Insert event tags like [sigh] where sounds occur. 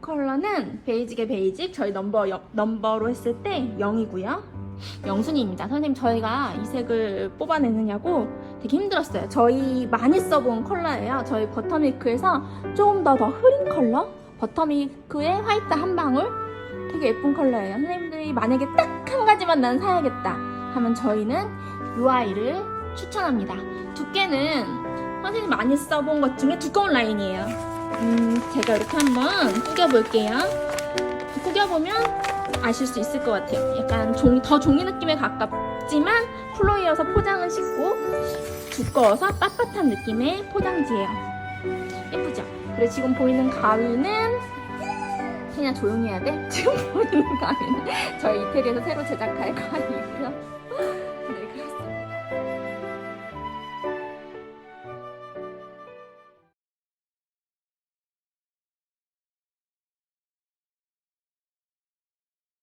컬러는 베이직의 베이직 저희 넘버 여- 넘버로 했을 때 0이고요. 영순이입니다. 선생님 저희가 이 색을 뽑아내느냐고 되게 힘들었어요. 저희 많이 써본 컬러예요. 저희 버터밀크에서 조금 더 더 흐린 컬러? 버터밀크에 화이트 한 방울? 되게 예쁜 컬러예요. 선생님들이 만약에 딱 한 가지만 난 사야겠다 하면 저희는 이 아이를 추천합니다. 두께는 선생님 많이 써본 것 중에 두꺼운 라인이에요. 음, 제가 이렇게 한번 구겨볼게요. 구겨보면 아실 수 있을 것 같아요. 약간 종이, 더 종이 느낌에 가깝지만 플로이어서 포장은 쉽고 두꺼워서 빳빳한 느낌의 포장지예요. 예쁘죠? 그리고 지금 보이는 가위는 그냥 조용히 해야 돼? [laughs] 지금 보이는 가위는 저희 이태리에서 새로 제작할 가위고요. [laughs]